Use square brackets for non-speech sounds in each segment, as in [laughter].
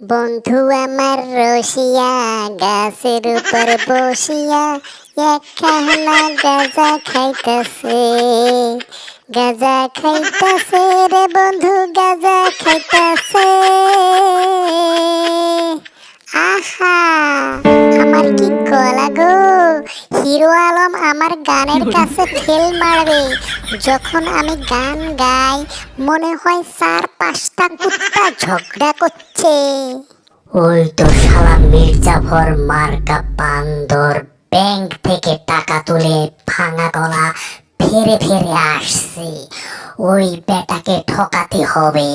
বন্ধু আমার রসিয়া গাছের উপর বসিয়া একখানা গাজা খাইতেছে। গাজা খাইতেছে রে বন্ধু, গাজা খাইতাছে। আহা আমার কি গলা গো? হিরো আলম আমার গানের কাছে ফেল মারবে। যখন আমি গান গাই মনে হয় চার পাঁচটা কুত্তা ঝগড়া করছে। ওই তো শালা মির্জাফর মার্কা বান্দর ব্যাংক থেকে টাকা তুলে ভাঙা গলা ফেরে ফেরে আসছে। ওই বেটাকে ঠকাতে হবে।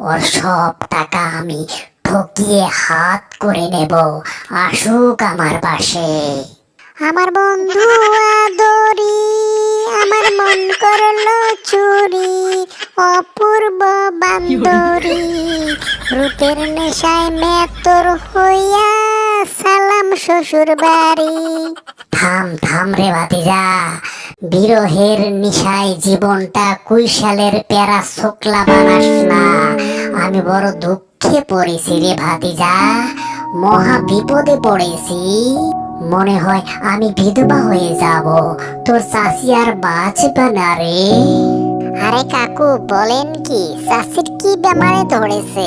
ওর সব টাকা আমি ঠকিয়ে হাত করে নেব। আসুক আমার পাশে। আমার বন্ধু আদরি আমার মন করল চুরি অপূর্ব বান্দরি। রূপের নেশায় মেতর হইয়া সালাম শ্বশুর বাড়ি। থাম থাম রে ভাতিজা। বিরহের নিশায় জীবনটা কুইশালের প্যারা শুক্লা বানাস না। আমি বড় দুঃখে পড়েছি রে ভাতিজা। মহা বিপদে পড়েছি। মনে হয় আমি বিধবা হয়ে যাব। তোর চাষি আর বাঁচবে না রে। আরে কাকু, বলেন কি? চাষির কি বেমারে ধরেছে?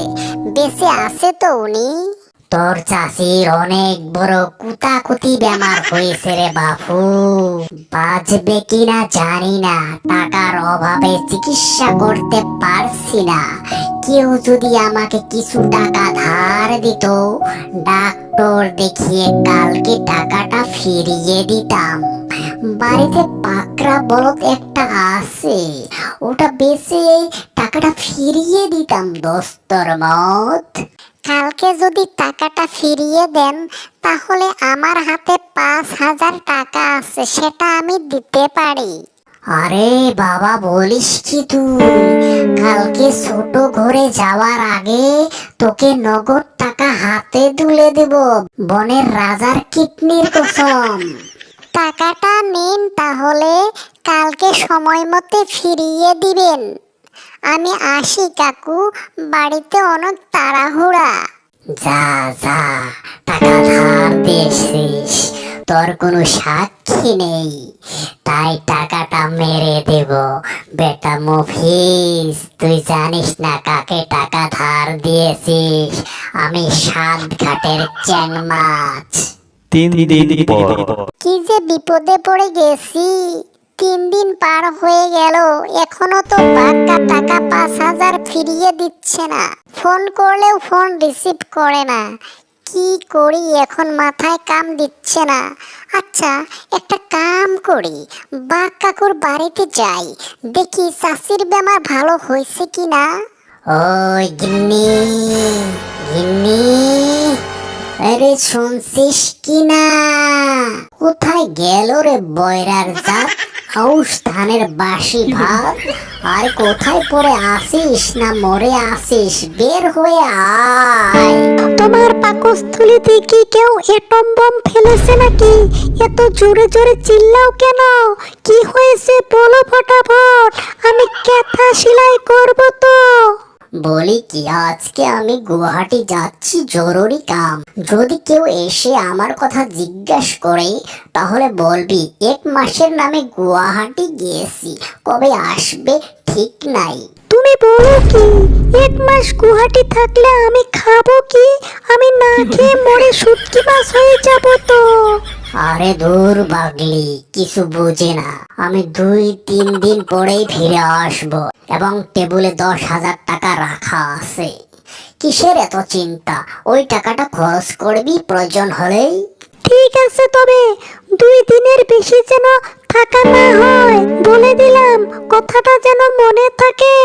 বেঁচে আছে তো উনি? তোর চাষির অনেক বড় কুতাকুতি বেমার হয়েছে রে বাপু। বাঁচবে কিনা জানি না, টাকার অভাবে চিকিৎসা করতে পারছি না। কেউ যদি আমাকে কিছু টাকা ধার দিত, ডাক্তার দেখিয়ে কালকে টাকাটা ফিরিয়ে দিতাম। বাড়িতে পাকড়া বলদ একটা আছে, ওটা বেচে টাকাটা ফিরিয়ে দিতাম, দোস্তর মত। কালকে যদি টাকাটা ফিরিয়ে দেন তাহলে আমার হাতে পাঁচ হাজার টাকা আছে সেটা আমি দিতে পারি। আরে বাবা বলিস কি তুই? কালকে ছোট ঘরে যাওয়ার আগে তোকে নগদ টাকা হাতে তুলে দেব বনের রাজার কিডনির কসম। টাকাটা নিন তাহলে কালকে সময় মতে ফিরিয়ে দিবেন। আমি আসি কাকু। বাড়িতে অনেক তাড়াহুড়া। যা যা টাকা ধার দিয়েছিস। তোর কোনো সাক্ষী নেই। তাই টাকাটা মেরে দেব। বেটা মফিস তুই জানিস না কাকে টাকা ধার দিয়েছিস? আমি সাত ঘাটের চ্যাং মাছ। তিন দিন পর। কি যে বিপদে পড়ে গেছি। তিন দিন পার হয়ে গেল। এখনও তো বাক্কা টাকা পাঁচ হাজার ফিরিয়ে দিচ্ছে না। ফোন করলেও ফোন রিসিভ করে না। কি করি এখন মাথায় কাম দিচ্ছে না। আচ্ছা একটা কাম করি। বাঘ কাকুর বাড়িতে যাই। দেখি চাষির বেমার ভালো হয়েছে কি না? ওই গিন্নি গিন্নি, আরে শুনছিস কি না? কোথায় গেল রে বয়রার জাত? আউশ ধানের বাসি ভাত। আর কোথায় পরে আসিস না মরে আসিস? বের হয়ে আয়। তোমার পাকস্থলিতে কি কেউ এটম বম ফেলেছে নাকি? এত জোরে জোরে চিল্লাও কেন? কি হয়েছে বলো ফটাফট। আমি ক্যাথা সেলাই করব তো? বলি কি, আজকে আমি গুয়াহাটি যাচ্ছি, জরুরি কাম। যদি কেউ এসে আমার কথা জিজ্ঞেস করে, তাহলে বলবি, এক মাসের নামে গুয়াহাটি গিয়েছি, কবে আসবে ঠিক নাই। তুমি বলো কি, এক মাস গুয়াহাটি থাকলে আমি খাব কি? আমি না খেয়ে মরে শুটকি মাছ হয়ে যাব তো। আরে দূর বাগলি কিছু বুঝে না। আমি দুই, তিন দিন পরেই ফিরে আসব এবং টেবিলে দশ হাজার টাকা রাখা আছে। কিসের এত চিন্তা? ওই টাকাটা খরচ করবি, প্রয়োজন হলেই। ঠিক আছে, তবে দুই দিনের বেশি যেন থাকা না হয়। বলে দিলাম, কথাটা যেন মনে থাকে।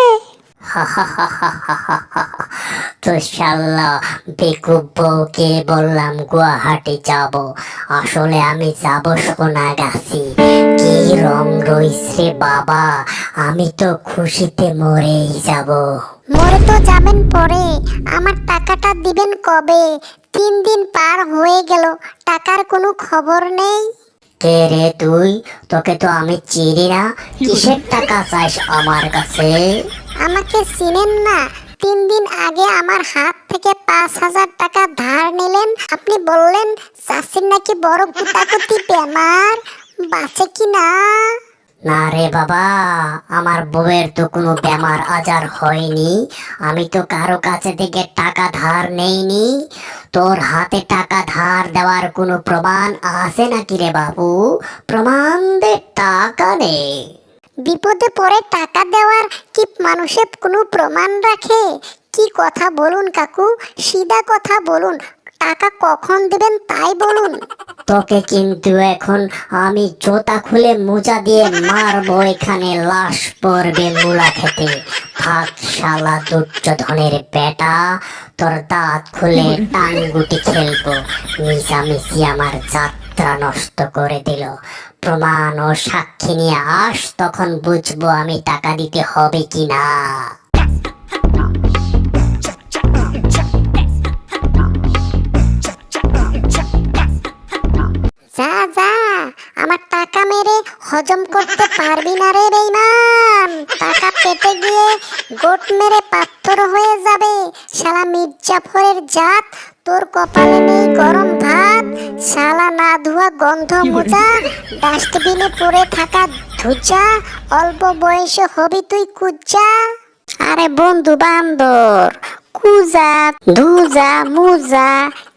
তো শাল্লা বেকুব বউকে বললাম গুয়াহাটি যাব। আসলে আমি যাব সোনাগাছি। কি রং রইছে বাবা আমি তো খুশিতে মরেই যাব। মরে তো যাবেন পরে আমার টাকাটা দিবেন কবে? তিন দিন পার হয়ে গেল টাকার কোনো খবর নেই। কে রে তুই? তোকে তো আমি চিনি না। কিসের টাকা চাইস আমার কাছে? আমাকে চিনেন না? তিন দিন আগে আমার হাত থেকে পাঁচ হাজার টাকা ধার নিলেন। আপনি বললেন, চাষির নাকি বড় কুটাকুটি বেমার, বাঁচে কি না? না রে বাবা, আমার বউয়ের তো কোনো বেমার আজার হয়নি। আমি তো কারও কাছে থেকে টাকা ধার নেইনি। তোর হাতে টাকা ধার দেওয়ার কোনো প্রমাণ আছে নাকি রে বাবু? প্রমাণ দে, টাকা নে বিপদে পড়ে টাকা দেওয়ার কি মানুষের কোনো প্রমাণ রাখে? কি কথা বলুন কাকু? সিধা কথা বলুন। টাকা কখন দেবেন তাই বলুন। তোকে কিন্তু এখন আমি জোতা খুলে মোজা দিয়ে মারবো এখানে লাশ পড়বে মুলা খেতে। থাক শালা দুর্যোধনের বেটা তোর দাঁত খুলে [laughs] টানগুটি খেলব। মিশামিশি আমার যাত্রা নষ্ট করে দিল। প্রমাণ ও সাক্ষী নিয়ে আস, তখন বুঝব আমি টাকা দিতে হবে কিনা। যা যা, আমার টাকা মেরে হজম করতে পারবি না রে বেইমান। টাকা পেটে গিয়ে গোট মেরে পাথর হয়ে যাবে। শালা মির্জাফরের জাত তোর কপালে নেই গরম ভাত শালা না ধোয়া গন্ধ মোজা ডাস্টবিনে পড়ে থাকা ধুচা অল্প বয়সে হবি তুই কুজা আরে বন্ধু বান্দর কুজা ধুজা মুজা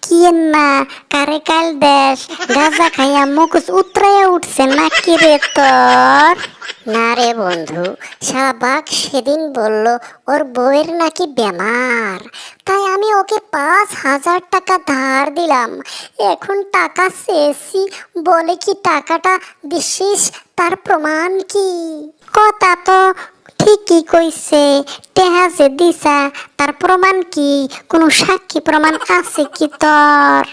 কিয়েন না? কারে কাল দেশ? গাজা খাইয়া মুখস উতরাইয়া উঠছে না কি রে তোর? না রে বন্ধু, শাহবাগ সেদিন বলল, ওর বউয়ের নাকি বেমার। তাই আমি ওকে পাঁচ হাজার টাকা ধার দিলাম। এখন টাকা চেয়েছি বলে কি টাকাটা দিছিস তার প্রমাণ কি? কথা তো ঠিকই কইছে, টেহা যে দিছা, তার প্রমাণ কি? কোনো সাক্ষী প্রমাণ আছে কি তোর?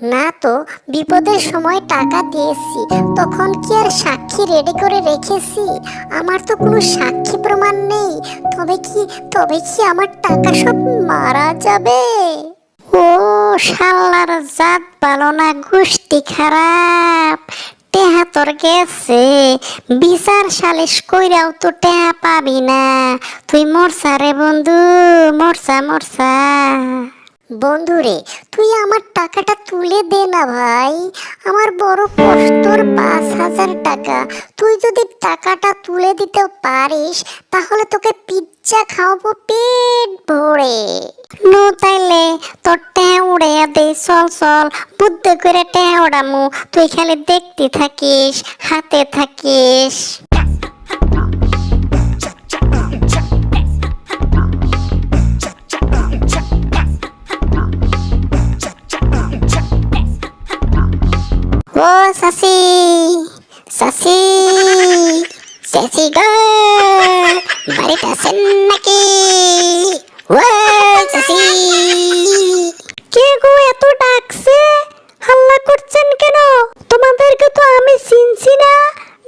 না তো, বিপদের সময় টাকা দিয়েছি। তখন কি আর সাক্ষী রেডি করে রেখেছি? আমার তো কোনো সাক্ষী প্রমাণ নেই। তবে কি তবে কি আমার টাকা সব মারা যাবে? ও, শালার জাত ভালো না গোষ্ঠী খারাপ। টেহা তোর গেছে। বিচার সালিশ কইরাও তো টেহা পাবি না। তুই মরসা রে বন্ধু, মরসা মরসা। বন্ধুরে, তুই আমার টাকাটা তুলে দে না ভাই। আমার বড় কষ্টর পাঁচ হাজার টাকা। তুই যদি টাকাটা তুলে দিতে পারিস, তাহলে তোকে পিজ্জা খাওয়াবো পেট ভরে। নো তাইলে তোর টেহা উড়াইয়া দে চল চল, বুদ্ধ করে টেহা উড়ামু তুই খালি দেখতে থাকিস, হাতে থাকিস। ও সাসি সাসি সাসি গো বাড়িতে আছেন নাকি? ও সাসি। কে গো এত ডাকছে? হাল্লা করছেন কেন? তোমাদেরকে তো আমি চিনছি না।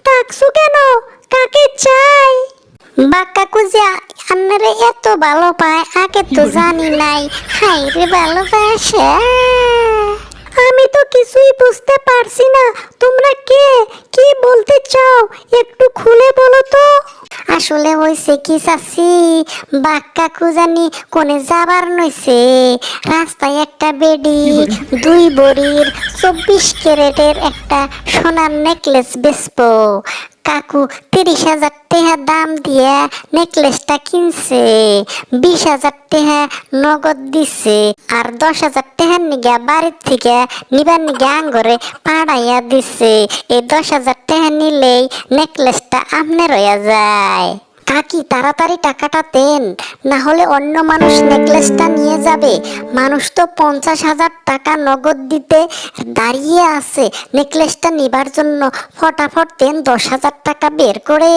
ডাকছো কেন? কাকে চাই? বাক্কা কুজা আপনারে এত ভালো পায় আগে তো জানি নাই। হাই রে ভালোবাসা। আমি তো কিছুই বুঝতে পারছি না। তোমরা কে? কি বলতে চাও? একটু খুলে বলো তো। আসলে হইছে কি সাসি বাক্কা কুজানি কোনে যাবার নইছে। রাস্তায় একটা বেডি দুই বড়ির চব্বিশ ক্যারেটের একটা সোনার নেকলেস বেচবো। কাকু, তিরিশ হাজার টাকা দাম দিয়ে নেকলেসটা কিনছে। বিশ হাজার টাকা নগদ দিছে। আর দশ হাজার টাকার নিগে বাড়ির থেকে নিবার নিগে আঙ্গরে পাড়াইয়া দিছে। এই দশ হাজার টাকা নিলেই নেকলেসটা আমনে রয়ে যায়। কাকি তাড়াতাড়ি টাকাটা দেন। না হলে অন্য মানুষ নেকলেসটা নিয়ে যাবে। মানুষ তো পঞ্চাশ হাজার টাকা নগদ দিতে দাঁড়িয়ে আছে। নেকলেসটা নিবার জন্য ফটাফট দেন দশ হাজার টাকা বের করে।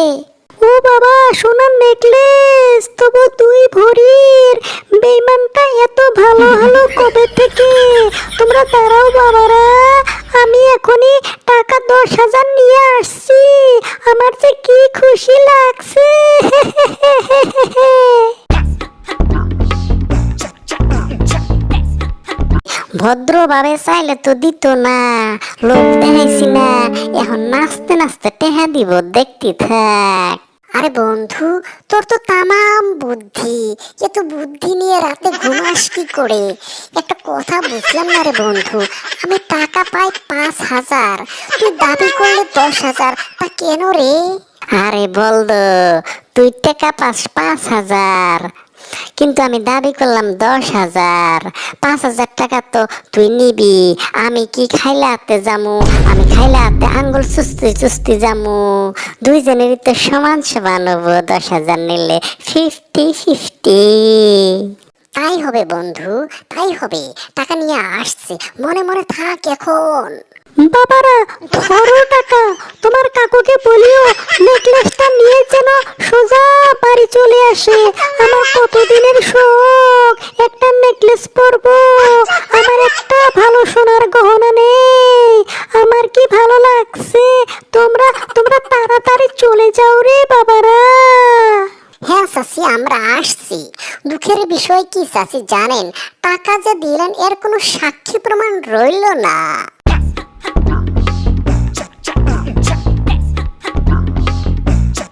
ও বাবা, সোনার নেকলেস, তবু দুই ভরির। বেইমানটা এত ভালো হলো কবে থেকে? তোমরা তারাও বাবারা। আমি এখনই টাকা দশ হাজার নিয়ে আসছি। আমার যে কি খুশি লাগছে। ভদ্রভাবে চাইলে তো দিত না লোক দেখাইছি না। এখন নাচতে নাচতে টেহা দিব, দেখতে থাক। আরে বন্ধু, তোর তো তামাম বুদ্ধি। এত বুদ্ধি নিয়ে রাতে ঘুমাস কি করে? একটা কথা বুঝলাম না রে বন্ধু, আমি টাকা পাই পাঁচ হাজার। তুই দাবি করলে দশ হাজার, তা কেন রে? আরে বলদ তুই টাকা পাস পাঁচ হাজার। কিন্তু আমি দাবি করলাম দশ হাজার। পাঁচ হাজার টাকা তো তুই নিবি। আমি কি খাইলে হাতে যামু আমি খাইলে হাতে আঙ্গুল চুস্তি চুস্তি যামু দুইজনেরই তো সমান সমান হব দশ হাজার নিলে ফিফটি ফিফটি তাই হবে বন্ধু, তাই হবে। টাকা নিয়ে আসছে, মনে মনে থাক এখন। বাবারা ধরো টাকা তোমার কাকুকে বলিও নেকলেসটা নিয়ে যেন সোজা বাড়ি চলে আসে। আমার কতদিনের শখ একটা নেকলেস পরবো। আমার একটা ভালো সোনার গহনা নেই। আমার কি ভালো লাগছে? তোমরা তোমরা তাড়াতাড়ি চলে যাও রে বাবারা। হ্যাঁ চাচি, আমরা আসছি। দুঃখের বিষয় কি চাচি জানেন? টাকা যে দিলেন, এর কোনো সাক্ষী প্রমাণ রইল না।